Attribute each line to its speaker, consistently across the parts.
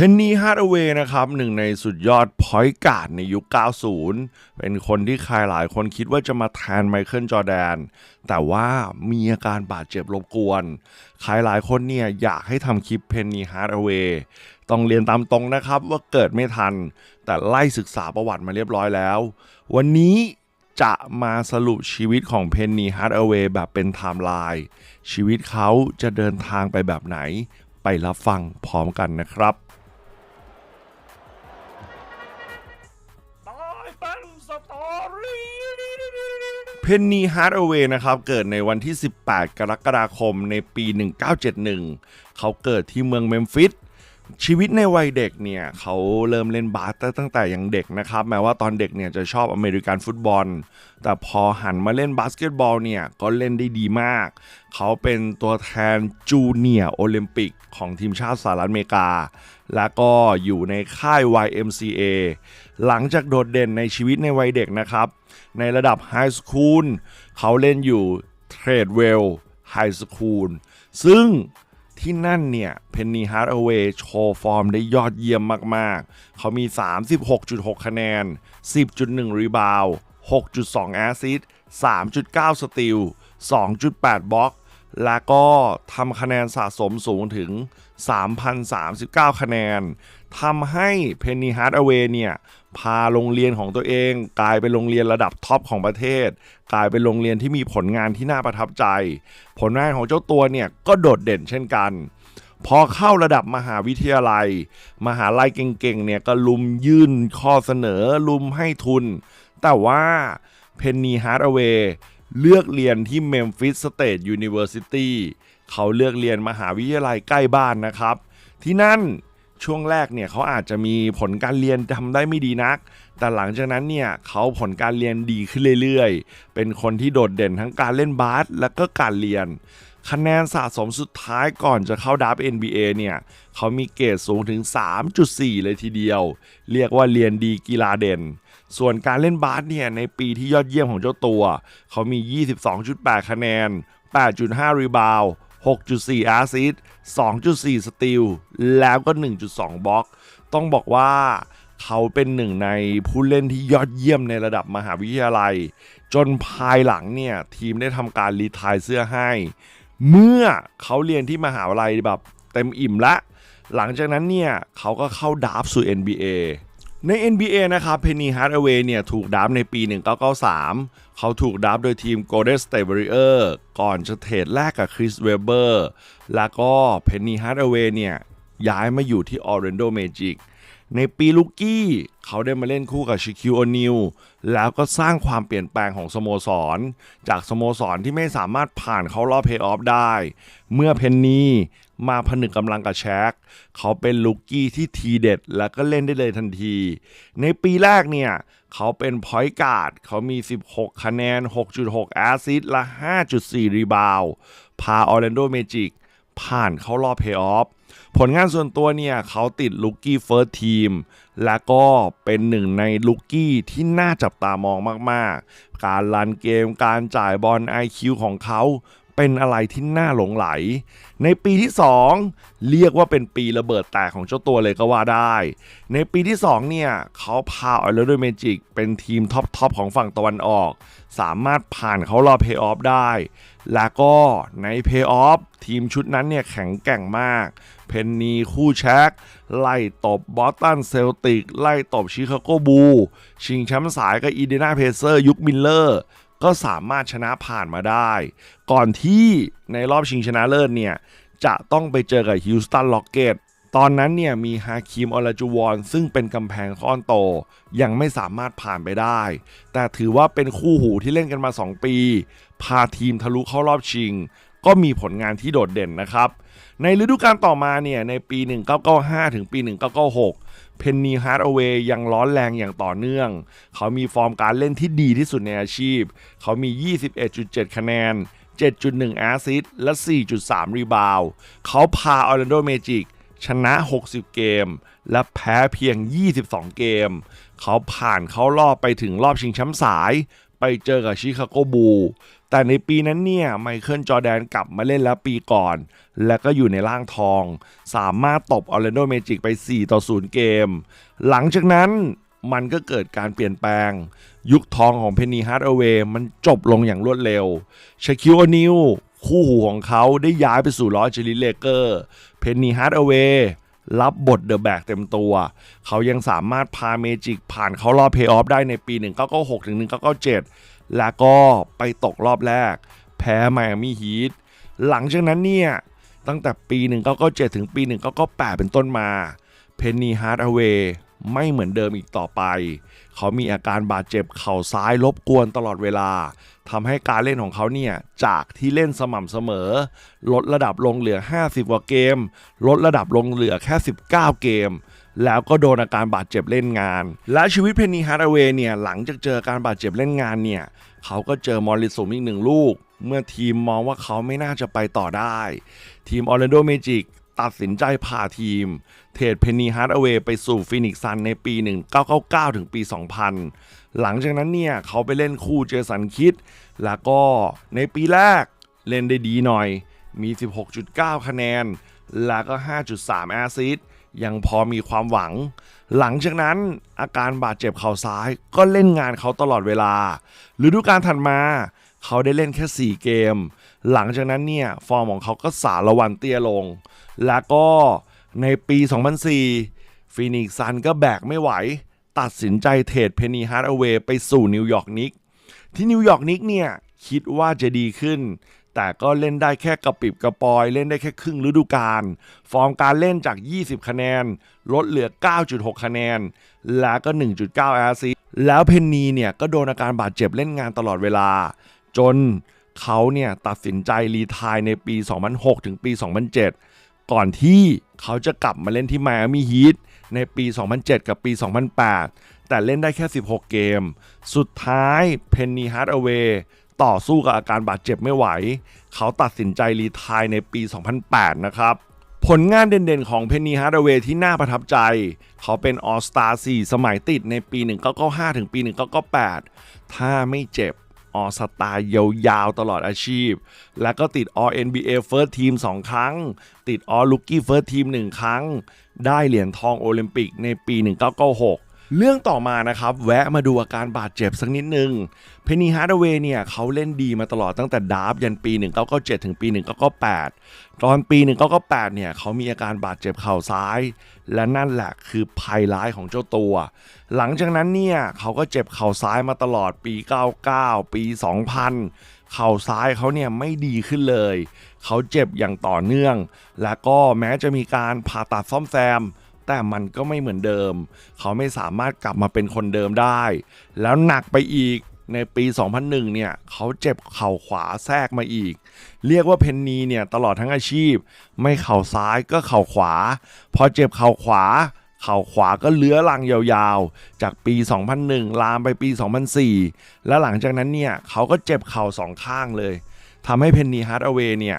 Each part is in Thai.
Speaker 1: พนนีฮาร์ดเวย์นะครับหนึ่งในสุดยอดพอยต์การ์ดในยุค 90 เป็นคนที่ใครหลายคนคิดว่าจะมาแทนไมเคิลจอแดน แต่ว่ามีอาการบาดเจ็บรบกวน ใครหลายคนเนี่ยอยากให้ทำคลิปเพนนีฮาร์ดเวย์ต้องเรียนตามตรงนะครับว่าเกิดไม่ทัน แต่ไล่ศึกษาประวัติมาเรียบร้อยแล้ว วันนี้จะมาสรุปชีวิตของเพนนีฮาร์ดเวย์แบบเป็นไทม์ไลน์ชีวิตเขาจะเดินทางไปแบบไหน ไปรับฟังพร้อมกันนะครับ เพนนีฮาร์ดเวย์นะครับ เกิดในวันที่ 18 กรกฎาคมในปี 1971 เขาเกิดที่เมืองเมมฟิสชีวิตในวัยเด็กเนี่ยเขาเริ่มเล่นบาสตั้งแต่ยังเด็กนะครับ แม้ว่าตอนเด็กเนี่ยจะชอบอเมริกันฟุตบอล แต่พอหันมาเล่นบาสเกตบอลเนี่ยก็เล่นได้ดีมาก เขาเป็นตัวแทนจูเนียร์โอลิมปิกของทีมชาติสหรัฐอเมริกา แล้วก็อยู่ในค่าย YMCA หลังจากโดดเด่นในชีวิตในวัยเด็กนะครับ ในระดับไฮสคูลเขาเล่นอยู่เทรดเวลไฮสคูลซึ่งที่นั่นเนี่ยเพนนีฮาร์ดเวย์โชว์ฟอร์มได้ยอดเยี่ยมมากๆ เขามี 36.6 คะแนน 10.1 รีบาว 6.2 แอซิส3.9 สติล 2.8 บล็อก แล้วก็ทำคะแนนสะสมสูงถึง 3,039 คะแนน ทำให้เพนนีฮาร์ดเวย์เนี่ยพาโรงเรียนของตัวเอง กลายเป็นโรงเรียนระดับท็อปของประเทศ กลายเป็นโรงเรียนที่มีผลงานที่น่าประทับใจ ผลงานของเจ้าตัวเนี่ยก็โดดเด่นเช่นกัน พอเข้าระดับมหาวิทยาลัย มหาลัยเก่งๆเนี่ยก็ลุมยื่นข้อเสนอลุมให้ทุน แต่ว่าเพนนีฮาร์ดเวย์เลือกเรียนที่ Memphis State University เขาเลือกเรียนมหาวิทยาลัยใกล้บ้านนะครับ ที่นั่น ช่วงแรกเนี่ยเขาอาจจะมีผลการเรียนทำได้ไม่ดีนัก แต่หลังจากนั้นเนี่ยเขาผลการเรียนดีขึ้นเรื่อยๆ เป็นคนที่โดดเด่นทั้งการเล่นบาสและก็การเรียน คะแนนสะสมสุดท้ายก่อนจะเข้าดับ NBA เนี่ยเขามีเกรดสูงถึง 3.4 เลยทีเดียว เรียกว่าเรียนดีกีฬาเด่น ส่วนการเล่นบาสเนี่ยในปีที่ยอดเยี่ยมของเจ้าตัว เขามี 22.8 คะแนน 8.5 รีบาว 6.4แอซิส2.4 สติลแล้วก็ 1.2 บล็อก ต้องบอกว่าเขาเป็นหนึ่งในผู้เล่นที่ยอดเยี่ยมในระดับมหาวิทยาลัย จนภายหลังเนี่ย ทีมได้ทำการรีทายเสื้อให้ เมื่อเขาเรียนที่มหาวิทยาลัยแบบเต็มอิ่มละ หลังจากนั้นเนี่ย เขาก็เข้าดราฟสู่ NBA ใน NBA นะครับเพนนีฮาร์ดเวย์เนี่ยถูกดับในปี 1993 เขาถูกดับโดยทีม Golden State Warriors ก่อนจะเทรดแลกกับคริสเวเบอร์แล้วก็เพนนีฮาร์ดเวย์เนี่ยย้ายมาอยู่ที่ Orlando Magic ในปีลูกี้เขาได้มาเล่นคู่กับชิคิวโอนิลแล้วก็สร้างความเปลี่ยนแปลงของสโมสร จากสโมสรที่ไม่สามารถผ่านเข้ารอบเพย์ออฟได้ เมื่อเพนนีมาผนึกกำลังกับแชกเขาเป็นลูกี้ที่ทีเด็ด แล้วก็เล่นได้เลยทันที ในปีแรกเนี่ย เขาเป็นพอยต์การ์ดเขามี 16 คะแนน 6.6 แอซิสและ 5.4 รีบาว พาออร์แลนโดเมจิก ผ่านเข้ารอบเพย์ออฟผลงานส่วนตัวเนี่ยเขาติดลุกี้เฟิร์สทีมและก็เป็นหนึ่งในลูกี้ที่น่าจับตามองมากๆ การลันเกมการจ่ายบอล IQ ของเขา เป็นอะไรที่น่าหลงไหล ในปีที่ 2 เรียกว่าเป็นปีระเบิดแตกของเจ้าตัวเลยก็ว่าได้ ในปีที่ 2 เนี่ยเขาพาออร์แลนโดเมจิกเป็นทีมท็อปๆของฝั่งตะวันออก สามารถผ่านเขารอบเพย์ออฟได้ แล้วก็ในเพย์ออฟทีมชุดนั้นเนี่ยแข็งแกร่งมาก เพนนีคู่แชกไล่ตบบอสตันเซลติก ไล่ตบชิคาโกบู ชิงแชมป์สายกับอีเดนาเพเซอร์ ยุคมิลเลอร์ ก็สามารถชนะผ่านมาได้ ก่อนที่ในรอบชิงชนะเลิศเนี่ย จะต้องไปเจอกับฮิวสตันล็อกเกตตอนนั้นเนี่ยมีฮาคิมอลาจูวอนซึ่งเป็นกำแพงค้อนโต ยังไม่สามารถผ่านไปได้ แต่ถือว่าเป็นคู่หูที่เล่นกันมา 2 ปี พาทีมทะลุเข้ารอบชิง ก็มีผลงานที่โดดเด่นนะครับ ในฤดูกาลต่อมาเนี่ยในปี 1995 ถึงปี 1996 เพนนีฮาร์ดเวย์ยังร้อนแรงอย่างต่อเนื่อง เขามีฟอร์มการเล่นที่ดีที่สุดในอาชีพ เขามี 21.7 คะแนน 7.1 แอซิสและ 4.3 รีบาว เขาพาออร์แลนโดเมจิกชนะ 60 เกม และแพ้เพียง 22 เกม เขาผ่านเข้ารอบไปถึงรอบชิงแชมป์สาย ไปเจอกับชิคาโกบู แต่ในปีนั้นเนี่ย ไมเคิลจอแดนกลับมาเล่นแล้วปีก่อน และก็อยู่ในร่างทอง สามารถตบออร์แลนโดเมจิกไป 4 ต่อ 0 เกม หลังจากนั้นมันก็เกิดการเปลี่ยนแปลง ยุคทองของเพนนีฮาร์ดเวย์มันจบลงอย่างรวดเร็วชาคิวอนิลคู่หูของเขาได้ย้ายไปสู่ลอสเจลิเลเกอร์เพนนีฮาร์ดเวย์ รับบทเดอะแบกเต็มตัว เขายังสามารถพาเมจิกผ่านเข้ารอบเพย์ออฟได้ในปี 1996ถึง1997 แล้วก็ไปตกรอบแรก แพ้ไมอามี่ฮีทหลังจากนั้นเนี่ย ตั้งแต่ปี 1997 ถึงปี 1998 เป็นต้นมาเพนนีฮาร์ดเวย์ไม่เหมือนเดิมอีกต่อไป เขามีอาการบาดเจ็บเข่าซ้ายรบกวนตลอดเวลาทำให้การเล่นของเขาเนี่ย จากที่เล่นสม่ำเสมอ ลดระดับลงเหลือ 50 กว่าเกม ลดระดับลงเหลือแค่ 19 เกม แล้วก็โดนอาการบาดเจ็บเล่นงาน และชีวิตเพนนีฮาร์ดเวย์เนี่ยหลังจากเจอการบาดเจ็บเล่นงานเนี่ยเขาก็เจอมอริสุมอีกหนึ่งลูก เมื่อทีมมองว่าเขาไม่น่าจะไปต่อได้ ทีมออร์แลนโดเมจิก ตัดสินใจพาทีม เทรดเพนนีฮาร์ดเวย์ไปสู่ฟินิกซันในปี 1999 ถึงปี 2000 หลังจากนั้นเนี่ย เขาไปเล่นคู่เจสันคิด แล้วก็ในปีแรกเล่นได้ดีหน่อย มี 16.9 คะแนน แล้วก็ 5.3 แอสซิสต์ยังพอมีความหวัง หลังจากนั้นอาการบาดเจ็บเข่าซ้ายก็เล่นงานเขาตลอดเวลา ฤดูกาลถัดมา เขาได้เล่นแค่ 4 เกม หลังจากนั้นเนี่ยฟอร์มของเขาก็สารวันเตี้ยลง แล้วก็ในปี 2004ฟีนิกซ์ซันก็แบกไม่ไหว ตัดสินใจเทรดเพนนีฮาร์ดเวย์ไปสู่นิวยอร์กนิกที่นิวยอร์กนิกเนี่ยคิดว่าจะดีขึ้น แต่ก็เล่นได้แค่กระปิบกระปอย เล่นได้แค่ครึ่งฤดูกาลฟอร์มการเล่นจาก 20 คะแนน ลดเหลือ 9.6 คะแนน แล้วก็ 1.9 แอสซิสต์แล้วเพนนีเนี่ยก็โดนอาการบาดเจ็บเล่นงานตลอดเวลา จน เขาเนี่ยตัดสินใจรีไทายในปี 2006 ถึงปี 2007 ก่อนที่เขาจะกลับมาเล่นที่ไมอามี่ฮีทในปี 2007 กับปี 2008 แต่เล่นได้แค่ 16 เกม สุดท้ายเพนนีฮาร์ดเวย์ต่อสู้กับอาการบาดเจ็บไม่ไหว เขาตัดสินใจรีไทายในปี 2008 นะครับ ผลงานเด่นๆของเพนนีฮาร์ดเวย์ที่น่าประทับใจ เขาเป็นออสตา4สมัยติดในปี 1995 ถึงปี 1998 ถ้าไม่เจ็บ ออสตายาวๆตลอดอาชีพ แล้วก็ติด All NBA First Team 2 ครั้ง ติด All Rookie First Team 1 ครั้ง ได้เหรียญทองโอลิมปิกในปี 1996 เรื่องต่อมานะครับ แวะมาดูอาการบาดเจ็บสักนิดนึง เพนนีฮาร์ดเวย์เนี่ยเขาเล่นดีมาตลอดตั้งแต่ดาร์ฟยันปี 1997 ถึงปี 1998 ตอนปี 1998 เนี่ยเขามีอาการบาดเจ็บเข่าซ้าย และนั่นแหละคือภัยร้ายของเจ้าตัว หลังจากนั้นเนี่ยเขาก็เจ็บเข่าซ้ายมาตลอดปี 99 ปี 2000 เข่าซ้ายเขาเนี่ยไม่ดีขึ้นเลย เขาเจ็บอย่างต่อเนื่อง และก็แม้จะมีการผ่าตัดซ่อมแซม แต่มันก็ไม่เหมือนเดิม เขาไม่สามารถกลับมาเป็นคนเดิมได้ แล้วหนักไปอีกในปี 2001 เนี่ย เขาเจ็บเข่าขวาแทรกมาอีก เรียกว่าเพนนีเนี่ย ตลอดทั้งอาชีพ ไม่เข่าซ้ายก็เข่าขวา พอเจ็บเข่าขวา เข่าขวาก็เลื้อรังยาวๆ จากปี 2001 ลามไปปี 2004 และหลังจากนั้นเนี่ย เขาก็เจ็บเข่าสองข้างเลยทำให้เพนนีฮาร์ดเวย์เนี่ย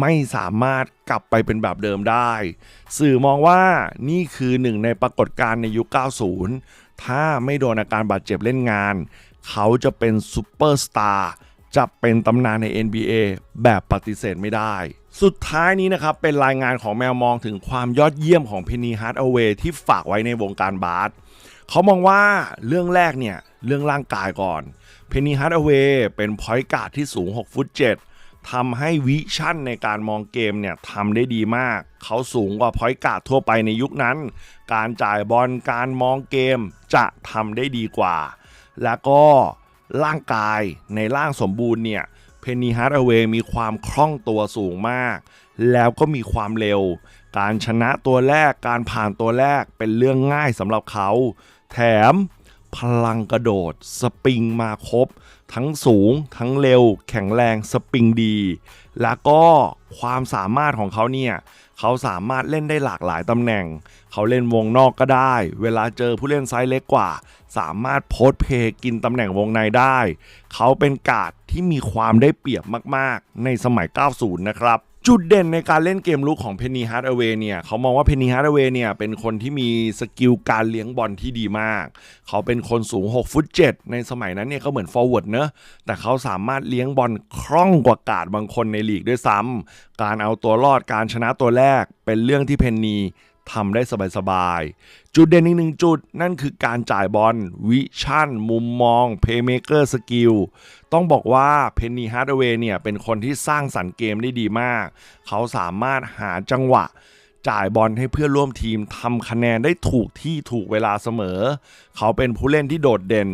Speaker 1: ไม่สามารถกลับไปเป็นแบบเดิมได้ สื่อมองว่านี่คือหนึ่งในปรากฏการณ์ในยุค 90 ถ้าไม่โดนอาการบาดเจ็บเล่นงาน เขาจะเป็นซูเปอร์สตาร์จะเป็นตำนานใน NBA แบบปฏิเสธไม่ได้ สุดท้ายนี้นะครับ เป็นรายงานของแมวมองถึงความยอดเยี่ยมของเพนนีฮาร์ดเวย์ที่ฝากไว้ในวงการบาสเขามองว่าเรื่องแรกเนี่ย เรื่องร่างกายก่อนเพนนีฮาร์ดเวย์เป็นพอยต์การ์ดที่สูง 6 ฟุต 7 ทำให้วิชั่นในการมองเกมเนี่ยทำได้ดีมาก เขาสูงกว่าพอยต์การ์ดทั่วไปในยุคนั้น การจ่ายบอลการมองเกมจะทำได้ดีกว่า แล้วก็ร่างกายในร่างสมบูรณ์เนี่ยเพนนีฮาร์ดเวย์มีความคล่องตัวสูงมาก แล้วก็มีความเร็ว การชนะตัวแรกการผ่านตัวแรกเป็นเรื่องง่ายสำหรับเขา แถม พลังกระโดด สปริงมาครบ ทั้งสูง ทั้งเร็ว แข็งแรงสปริงดี แล้วก็ความสามารถของเขาเนี่ยเขาสามารถเล่นได้หลากหลายตำแหน่ง เขาเล่นวงนอกก็ได้ เวลาเจอผู้เล่นไซส์เล็กกว่า สามารถโพสเพย์กินตำแหน่งวงในได้ เขาเป็นกาดที่มีความได้เปรียบมาก ๆ ในสมัย 90 นะครับ จุดเด่นในการเล่นเกมลุกของเพนนีฮาร์ดเวย์เนี่ยเขามองว่าเพนนีฮาร์ดเวย์เนี่ยเป็นคนที่มีสกิลการเลี้ยงบอลที่ดีมาก เขาเป็นคนสูง6ฟุต7ในสมัยนั้นเนี่ยก็เหมือนฟอร์เวิร์ดเนอะแต่เขาสามารถเลี้ยงบอลคล่องกว่ากาดบางคนในลีกด้วยซ้ำการเอาตัวรอดการชนะตัวแรกเป็นเรื่องที่เพนนี ทำได้สบายๆ จุดเด่นอีกหนึ่งจุดนั่นคือการจ่ายบอลวิชั่น มุมมองเพย์เมเกอร์สกิลต้องบอกว่าเพนนีฮาร์ดเวย์เนี่ยเป็นคนที่สร้างสรรค์เกมได้ดีมาก เขาสามารถหาจังหวะจ่ายบอลให้เพื่อนร่วมทีมทำคะแนนได้ถูกที่ถูกเวลาเสมอ เขาเป็นผู้เล่นที่โดดเด่น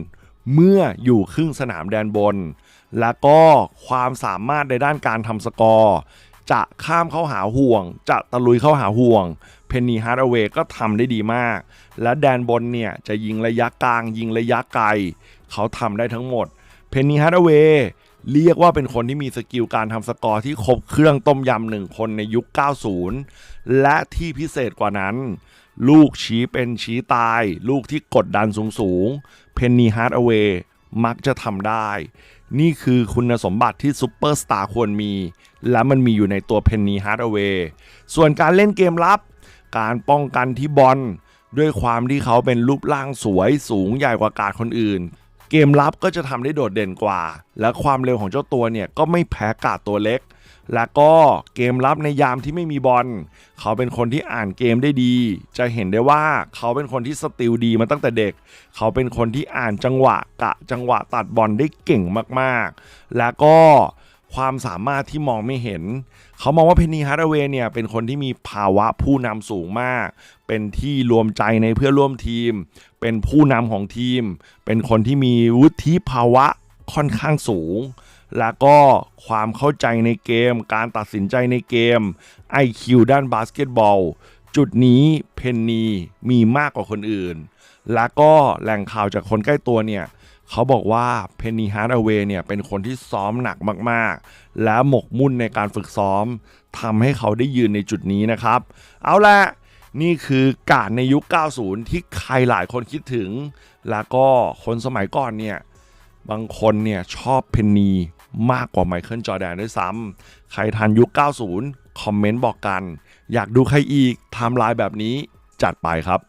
Speaker 1: เมื่ออยู่ครึ่งสนามแดนบน และก็ความสามารถในด้านการทำสกอร์ จะข้ามเข้าหาห่วง จะตะลุยเข้าหาห่วง นนีฮาร์ดเวย์ก็ทำได้ดีมาก และแดนบนเนี่ยจะยิงระยะกลาง ยิงระยะไกล เขาทำได้ทั้งหมด เพนนีฮาร์ดเวย์เรียกว่าเป็นคนที่มีสกิลการทำสกอร์ที่ครบเครื่องต้มยำหนึ่งคนในยุค 90 และที่พิเศษกว่านั้น ลูกชี้เป็นชี้ตาย ลูกที่กดดันสูงๆเพนนีฮาร์ดเวย์มักจะทำได้ นี่คือคุณสมบัติที่ซูเปอร์สตาร์ควรมี และมันมีอยู่ในตัวเพนนีฮาร์ดเวย์ส่วนการเล่นเกมรับ การป้องกันที่บอลด้วยความที่เขาเป็นรูปร่างสวยสูงใหญ่กว่าการคนอื่น เกมรับก็จะทำได้โดดเด่นกว่า และความเร็วของเจ้าตัวเนี่ยก็ไม่แพ้กาดตัวเล็ก และก็เกมรับในยามที่ไม่มีบอลเขาเป็นคนที่อ่านเกมได้ดี จะเห็นได้ว่าเขาเป็นคนที่สติลดีมาตั้งแต่เด็ก เขาเป็นคนที่อ่านจังหวะกะจังหวะตัดบอลได้เก่งมากๆ และก็ ความสามารถที่มองไม่เห็น เขามองว่าเพนนีฮาร์ดเวย์เนี่ยเป็นคนที่มีภาวะผู้นำสูงมาก เป็นที่รวมใจในเพื่อร่วมทีม เป็นผู้นำของทีม เป็นคนที่มีวุฒิภาวะค่อนข้างสูง แล้วก็ความเข้าใจในเกม การตัดสินใจในเกม IQ ด้านบาสเกตบอล จุดนี้เพนนีมีมากกว่าคนอื่น แล้วก็แหล่งข่าวจากคนใกล้ตัวเนี่ย เขาบอกว่าเพนนีฮาร์ดเวย์เนี่ยเป็นคนที่ซ้อมหนักมากๆ และหมกมุ่นในการฝึกซ้อมทำให้เขาได้ยืนในจุดนี้นะครับ เอาละนี่คือกาดในยุค 90 ที่ใครหลายคนคิดถึง แล้วก็คนสมัยก่อนเนี่ย บางคนเนี่ยชอบเพนนีมากกว่าไมเคิลจอร์แดนด้วยซ้ำใครทันยุค 90 คอมเมนต์บอกกัน อยากดูใครอีกไทม์ไลน์แบบนี้จัดไปครับ